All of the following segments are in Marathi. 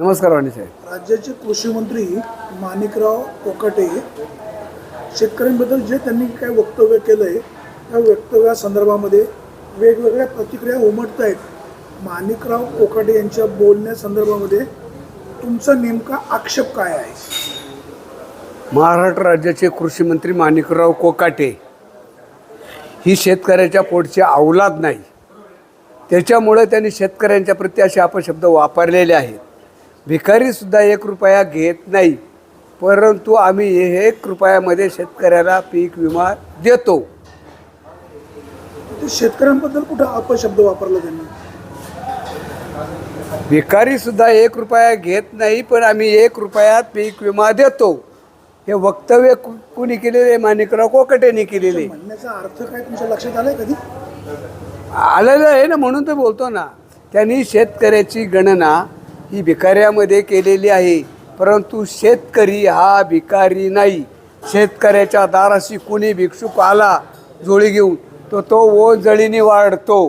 नमस्कार वाणी साहेब. राज्याचे कृषी मंत्री माणिकराव कोकाटे शेतकऱ्यांबद्दल जे त्यांनी काय वक्तव्य केलं आहे त्या वक्तव्यासंदर्भामध्ये वेगवेगळ्या प्रतिक्रिया उमटत आहेत माणिकराव कोकाटे यांच्या बोलण्यासंदर्भामध्ये तुमचा नेमका आक्षेप काय आहे? महाराष्ट्र राज्याचे कृषी मंत्री माणिकराव कोकाटे ही शेतकऱ्याच्या पोटची अवलाद नाही. त्याच्यामुळे त्यांनी शेतकऱ्यांच्या प्रती असे अपशब्द वापरलेले आहेत. भिकारीसुद्धा एक रुपया घेत नाही. परंतु आम्ही एक रुपयामध्ये शेतकऱ्याला पीक विमा देतो. ते शेतकऱ्यांबद्दल कुठं अपशब्द वापरला त्यांनी? भिकारीसुद्धा एक रुपया घेत नाही पण आम्ही एक रुपयात पीक विमा देतो. हे वक्तव्य कु कुणी केलेले? माणिकराव कोकाटेने केलेले. म्हणण्याचा अर्थ काय तुमच्या लक्षात आलाय कधी? आलेलं आहे ना म्हणून तर बोलतो ना. त्यांनी शेतकऱ्याची गणना ही भिकाऱ्यामध्ये केलेली आहे. परंतु शेतकरी हा भिकारी नाही. शेतकऱ्याच्या दाराशी कुणी भिक्षुक आला जोळी घेऊन तो तो ओ जळीने वाढतो.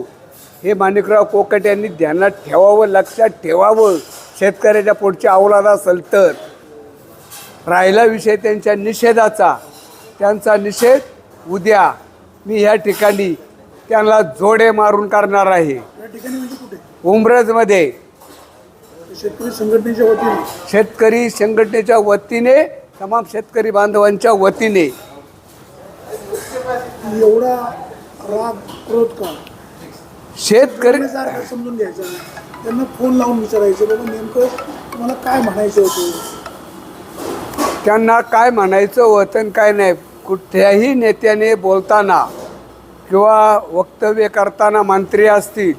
हे माणिकराव कोकट यांनी ध्यानात ठेवावं लक्षात ठेवावं. शेतकऱ्याच्या पोटची अवलाद असेल तर राहिला विषय त्यांच्या निषेधाचा. त्यांचा निषेध उद्या. मी ह्या ठिकाणी त्यांना जोडे मारून करणार आहे. म्हणजे उमरजमध्ये. शेतकरी संघटनेच्या वतीने. शेतकरी संघटनेच्या वतीने तमाम शेतकरी बांधवांच्या वतीने. एवढा राग क्रोध का? शेतकरी समजून घ्यायचं त्यांना फोन लावून विचारायचं बाबा नेमकं तुम्हाला काय म्हणायचं होतं? त्यांना काय म्हणायचं आणि काय नाही कुठल्याही नेत्याने बोलताना किंवा वक्तव्य करताना मंत्री असतील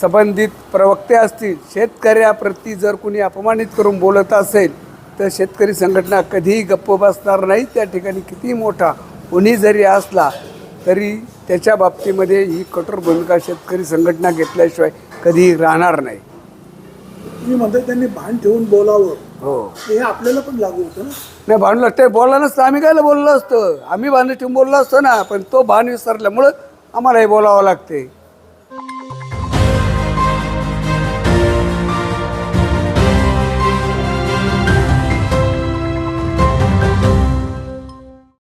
संबंधित प्रवक्ते असतील शेतकऱ्याप्रती जर कुणी अपमानित करून बोलत असेल तर शेतकरी संघटना कधीही गप्प बसणार नाही. त्या ठिकाणी किती मोठा कुणी जरी असला तरी त्याच्या बाबतीमध्ये ही कठोर भूमिका शेतकरी संघटना घेतल्याशिवाय कधीही राहणार नाही. तुम्ही म्हणताय त्यांनी भान ठेवून बोलावं. हो. हे आपल्याला पण लागू होतं ना? नाही भांडलं ते बोलला नसतं. आम्ही कायला बोललो असतं? आम्ही भांडण ठेवून बोललो असतो ना? पण तो भान विसरल्यामुळं आम्हाला हे बोलावं लागते.